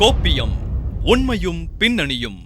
கோப்பியம் உண்மையும் பின்னணியும்.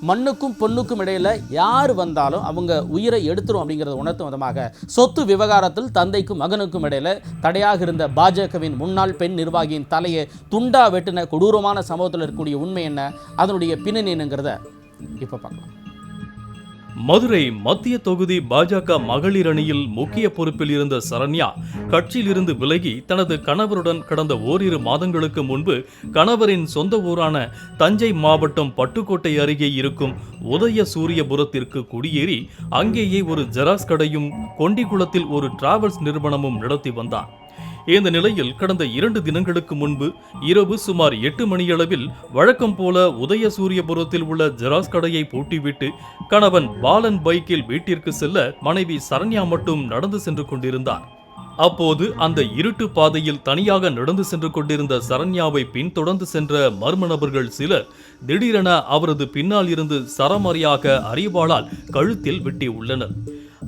மண்ணுக்கும் பொண்ணுக்கும் இடையில யார் வந்தாலும் அவங்க உயிரை எடுத்துரும் அப்படிங்கிறத உணர்த்தும் விதமாக சொத்து விவகாரத்தில் தந்தைக்கும் மகனுக்கும் இடையில தடையாக இருந்த பாஜகவின் முன்னாள் பெண் நிர்வாகியின் தலையை துண்டா வெட்டின கொடூரமான சம்பவத்தில் இருக்கக்கூடிய உண்மை என்ன? அதனுடைய பின்னணி என்னங்கிறத இப்போ பார்க்கலாம். மதுரை மத்திய தொகுதி பாஜக மகளிர் அணியில் முக்கிய பொறுப்பில் இருந்த சரண்யா கட்சியிலிருந்து விலகி தனது கணவருடன் கடந்த ஓரிரு மாதங்களுக்கு முன்பு கணவரின் சொந்த ஊரான தஞ்சை மாவட்டம் பட்டுக்கோட்டை அருகே இருக்கும் உதய சூரியபுரத்திற்கு குடியேறி அங்கேயே ஒரு ஜெராக்ஸ் கடையும் கொண்டிகுளத்தில் ஒரு டிராவல்ஸ் நிறுவனமும் நடத்தி வந்தார் இந்த நிலையில் கடந்த இரண்டு தினங்களுக்கு முன்பு இரவு சுமார் எட்டு மணியளவில் வழக்கம் போல உதய சூரியபுரத்தில் உள்ள ஜெராஸ் கடையை பூட்டிவிட்டு கணவன் பாலன் பைக்கில் வீட்டிற்கு செல்ல மனைவி சரண்யா மட்டும் நடந்து சென்று கொண்டிருந்தார். அப்போது அந்த இருட்டு பாதையில் தனியாக நடந்து சென்று கொண்டிருந்த சரண்யாவை பின்தொடர்ந்து சென்ற மர்ம நபர்கள் சிலர் திடீரென அவரது பின்னால் இருந்து சரமாரியாக அறிவாளால் கழுத்தில் வெட்டி உள்ளனர்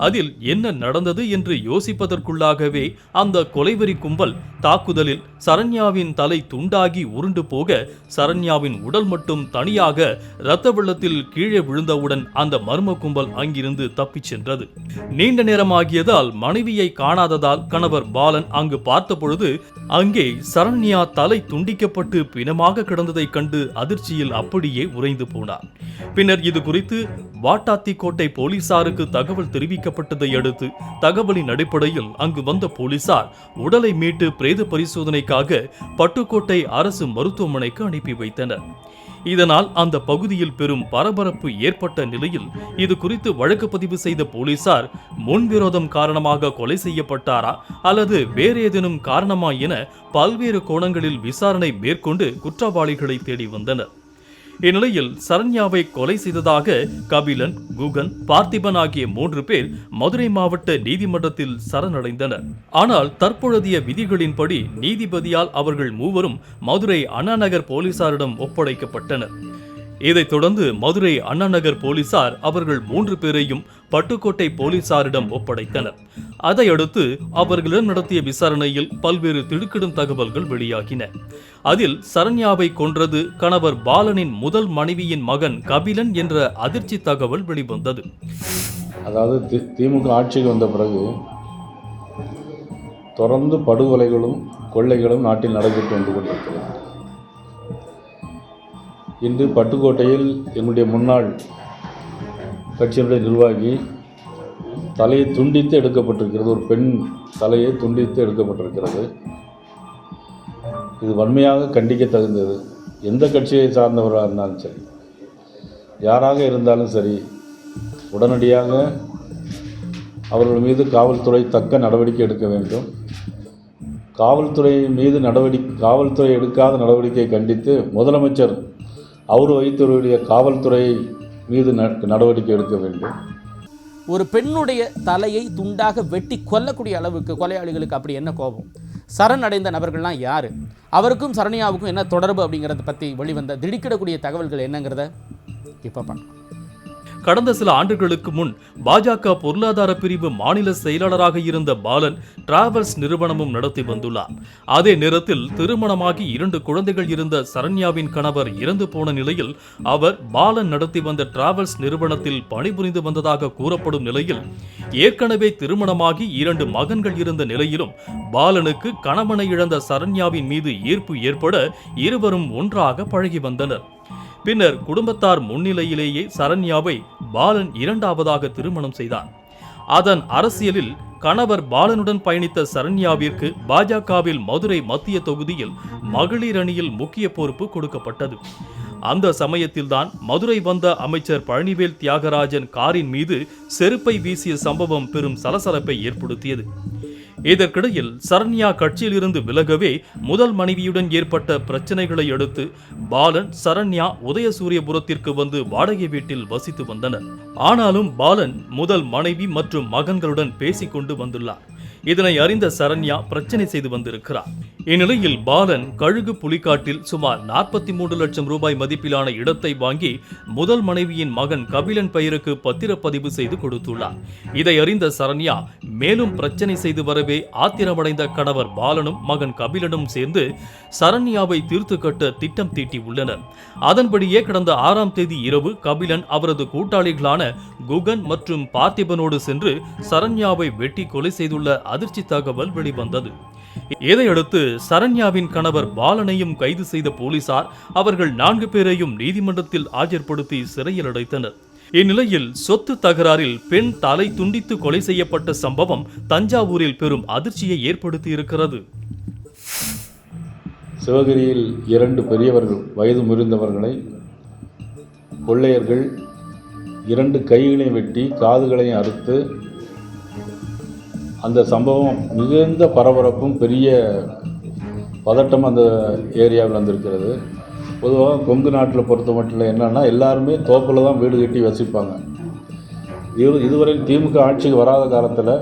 அதில் என்ன நடந்தது என்று யோசிப்பதற்குள்ளாகவே அந்த கொலைவெறி கும்பல் தாக்குதலில் சரண்யாவின் தலை துண்டாகி உருண்டு போக சரண்யாவின் உடல் மட்டும் தனியாக இரத்த வெள்ளத்தில் கீழே விழுந்தவுடன் அந்த மர்ம கும்பல் அங்கிருந்து தப்பிச் சென்றது. நீண்ட நேரமாகியதால் மனைவியை காணாததால் கணவர் பாலன் அங்கு பார்த்தபொழுது அங்கே சரண்யா தலை துண்டிக்கப்பட்டு பிணமாக கிடந்ததை கண்டு அதிர்ச்சியில் அப்படியே உறைந்து போனார் பின்னர் இது குறித்து வாட்டாத்திக்கோட்டை போலீசாருக்கு தகவல் தெரிவிக்க தெரிவிக்கப்பட்டதை அடுத்து தகவலின் அடிப்படையில் அங்கு வந்த போலீசார் உடலை மீட்டு பிரேத பரிசோதனைக்காக பட்டுக்கோட்டை அரசு மருத்துவமனைக்கு அனுப்பி வைத்தனர். இதனால் அந்த பகுதியில் பெரும் பரபரப்பு ஏற்பட்ட நிலையில் இது குறித்து வழக்கு பதிவு செய்த போலீசார் முன்விரோதம் காரணமாக கொலை செய்யப்பட்டாரா அல்லது வேறு ஏதேனும் காரணமா என பல்வேறு கோணங்களில் விசாரணை மேற்கொண்டு குற்றவாளிகளை தேடி வந்தனர். இந்நிலையில் சரண்யாவை கொலை செய்ததாக கபிலன் குகன் பார்த்திபன் ஆகிய மூன்று பேர் மதுரை மாவட்ட நீதிமன்றத்தில் சரணடைந்தனர். ஆனால் தற்பொழுதைய விதிகளின்படி நீதிபதியால் அவர்கள் மூவரும் மதுரை அண்ணாநகர் போலீசாரிடம் ஒப்படைக்கப்பட்டனர். இதைத் தொடர்ந்து மதுரை அண்ணாநகர் போலீசார் அவர்கள் மூன்று பேரையும் பட்டுக்கோட்டை போலீசாரிடம் ஒப்படைத்தனர். அதையடுத்து அவர்களிடம் நடத்திய விசாரணையில் பல்வேறு திடுக்கிடும் தகவல்கள் வெளியாகின. அதில் சரண்யாவை கொன்றது கணவர் பாலனின் முதல் மனைவியின் மகன் கபிலன் என்ற அதிர்ச்சி தகவல் வெளிவந்தது. அதாவது தி திமுக ஆட்சிக்கு வந்த பிறகு தொடர்ந்து படுகொலைகளும் கொள்ளைகளும் நாட்டில் நடைபெற்று வந்து கொண்டிருக்கிறது. இன்று பட்டுக்கோட்டையில் என்னுடைய முன்னாள் கட்சியினுடைய நிர்வாகி தலையை துண்டித்து எடுக்கப்பட்டிருக்கிறது. ஒரு பெண் தலையை துண்டித்து எடுக்கப்பட்டிருக்கிறது. இது வன்மையாக கண்டிக்க தகுந்தது எந்த கட்சியை சார்ந்தவராக இருந்தாலும் சரி யாராக இருந்தாலும் சரி உடனடியாக அவர்கள் மீது காவல்துறை தக்க நடவடிக்கை எடுக்க வேண்டும். காவல்துறை மீது நடவடிக்கை காவல்துறை எடுக்காத நடவடிக்கையை கண்டித்து முதலமைச்சர் அவர் வைத்தவருடைய காவல்துறை மீது நடவடிக்கை எடுக்க வேண்டும். ஒரு பெண்ணுடைய தலையை துண்டாக வெட்டி கொல்லக்கூடிய அளவுக்கு கொலையாளிகளுக்கு அப்படி என்ன கோபம்? சரணடைந்த நபர்கள்லாம் யார்? அவருக்கும் சரண்யாவுக்கும் என்ன தொடர்பு அப்படிங்கிறத பற்றி வெளிவந்த திடுக்கிடக்கூடிய தகவல்கள் என்னங்கிறத இப்போ பார்க்கலாம். கடந்த சில ஆண்டுகளுக்கு முன் பாஜக பொருளாதார பிரிவு மாநில செயலாளராக இருந்த பாலன் டிராவல்ஸ் நிறுவனமும் நடத்தி வந்துள்ளார். அதே நேரத்தில் திருமணமாகி இரண்டு குழந்தைகள் இருந்த சரண்யாவின் கணவர் இறந்து போன நிலையில் அவர் பாலன் நடத்தி வந்த டிராவல்ஸ் நிறுவனத்தில் பணிபுரிந்து வந்ததாக கூறப்படும் நிலையில் ஏற்கனவே திருமணமாகி இரண்டு மகன்கள் இருந்த நிலையிலும் பாலனுக்கு கணவனை இழந்த சரண்யாவின் மீது ஈர்ப்பு ஏற்பட இருவரும் ஒன்றாக பழகி வந்தனர். பின்னர் குடும்பத்தார் முன்னிலையிலேயே சரண்யாவை பாலன் இரண்டாவதாக திருமணம் செய்தான். அதன் அரசியலில் கணவர் பாலனுடன் பயணித்த சரண்யாவிற்கு பாஜகவில் மதுரை மத்திய தொகுதியில் மகளிர் அணியில் முக்கிய பொறுப்பு கொடுக்கப்பட்டது. அந்த சமயத்தில்தான் மதுரை வந்த அமைச்சர் பழனிவேல் தியாகராஜன் காரின் மீது செருப்பை வீசிய சம்பவம் பெரும் சலசலப்பை ஏற்படுத்தியது. இதற்கிடையில் சரண்யா கட்சியிலிருந்து விலகவே முதல் மனைவியுடன் ஏற்பட்ட பிரச்சனைகளை அடுத்து பாலன் சரண்யா உதயசூரியபுரத்திற்கு வந்து வாடகை வீட்டில் வசித்து வந்தனர். ஆனாலும் பாலன் முதல் மனைவி மற்றும் மகன்களுடன் பேசிக் கொண்டு வந்துள்ளார். இதனை அறிந்த சரண்யா பிரச்சனை செய்து வந்திருக்கிறார். இந்நிலையில் பாலன் கழுகு புலிக்காட்டில் சுமார் நாற்பத்தி மூன்று லட்சம் ரூபாய் மதிப்பிலான இடத்தை வாங்கி முதல் மனைவியின் மகன் கபிலன் பெயருக்கு பத்திரப்பதிவு செய்து கொடுத்துள்ளார். இதை அறிந்த சரண்யா மேலும் பிரச்சனை செய்து வரவே ஆத்திரமடைந்த கணவர் பாலனும் மகன் கபிலனும் சேர்ந்து சரண்யாவை தீர்த்து கட்ட திட்டம் தீட்டியுள்ளனர். அதன்படியே கடந்த ஆறாம் தேதி இரவு கபிலன் அவரது கூட்டாளிகளான குகன் மற்றும் பார்த்திபனோடு சென்று சரண்யாவை வெட்டி கொலை செய்துள்ள அதிர்ச்சி தகவல் வெளிவந்தது. இதையடுத்து சரண்யாவின் கணவர் பாலனையும் கைது செய்த போலீசார் அவர்கள் நான்கு பேரையும் நீதிமன்றத்தில் ஆஜர்படுத்தி சிறையில் அடைத்தனர். இந்நிலையில் சொத்து தகராறில் பெண் தலை துண்டித்து கொலை செய்யப்பட்ட சம்பவம் தஞ்சாவூரில் பெரும் அதிர்ச்சியை ஏற்படுத்தியிருக்கிறது. சிவகிரியில் இரண்டு பெரியவர்கள் வயது முறிந்தவர்களை கொள்ளையர்கள் இரண்டு கைகளையும் வெட்டி காதுகளையும் அறுத்து அந்த சம்பவம் மிகுந்த பரபரப்பும் பெரிய பதட்டம் அந்த ஏரியாவில் வந்திருக்கிறது. பொதுவாக கொங்கு நாட்டில் பொறுத்த மட்டும் என்னென்னா எல்லாருமே தோப்பில் தான் வீடு கட்டி வசிப்பாங்க. இது இதுவரை திமுக ஆட்சிக்கு வராத காலத்தில்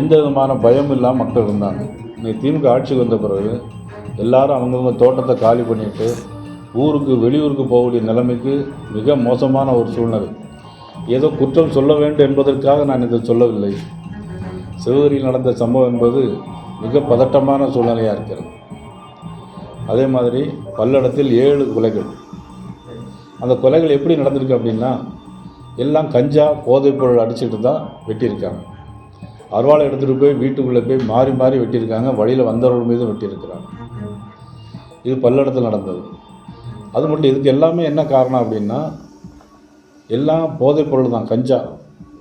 எந்த விதமான பயம் இல்லாமல் மக்கள் இருந்தாங்க இன்னைக்கு திமுக ஆட்சிக்கு வந்த பிறகு எல்லாரும் அவங்கவுங்க தோட்டத்தை காலி பண்ணிட்டு ஊருக்கு வெளியூருக்கு போகக்கூடிய நிலைமைக்கு மிக மோசமான ஒரு சூழ்நிலை. ஏதோ குற்றம் சொல்ல வேண்டும் என்பதற்காக நான் இதை சொல்லவில்லை. சிவகிரியில் நடந்த சம்பவம் என்பது மிக பதட்டமான சூழ்நிலையாக இருக்கிறது. அதே மாதிரி பல்லடத்தில் ஏழு கொலைகள். அந்த கொலைகள் எப்படி நடந்திருக்கு அப்படின்னா எல்லாம் கஞ்சா போதைப்பொருள் அடிச்சுட்டு தான் வெட்டியிருக்காங்க. அருவாளை எடுத்துகிட்டு போய் வீட்டுக்குள்ளே போய் மாறி மாறி வெட்டியிருக்காங்க. வழியில் வந்தவர்கள் மீதும் வெட்டியிருக்கிறாங்க. இது பல்லடத்தில் நடந்தது. அது மட்டும் இதுக்கு எல்லாமே என்ன காரணம் அப்படின்னா எல்லாம் போதைப் பொருள் தான் கஞ்சா.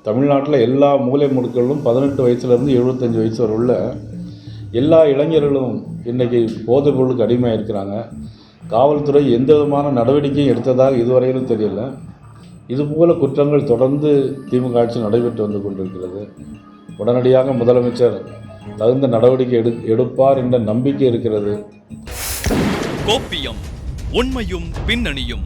தமிழ்நாட்டில் எல்லா மூலை முடுக்களிலும் பதினெட்டு வயசுலேருந்து எழுபத்தஞ்சி வயசு வரை உள்ள எல்லா இளைஞர்களும் இன்றைக்கி போதைப் பொருளுக்கு அடிமையாக இருக்கிறாங்க காவல்துறை எந்த விதமான நடவடிக்கையும் எடுத்ததாக இதுவரையிலும் தெரியல. இதுபோல குற்றங்கள் தொடர்ந்து திமுக ஆட்சி நடைபெற்று வந்து கொண்டிருக்கிறது. உடனடியாக முதலமைச்சர் தகுந்த நடவடிக்கை எடு எடுப்பார் என்ற நம்பிக்கை இருக்கிறது. கோப்பியம் உண்மையும் பின்னணியும்.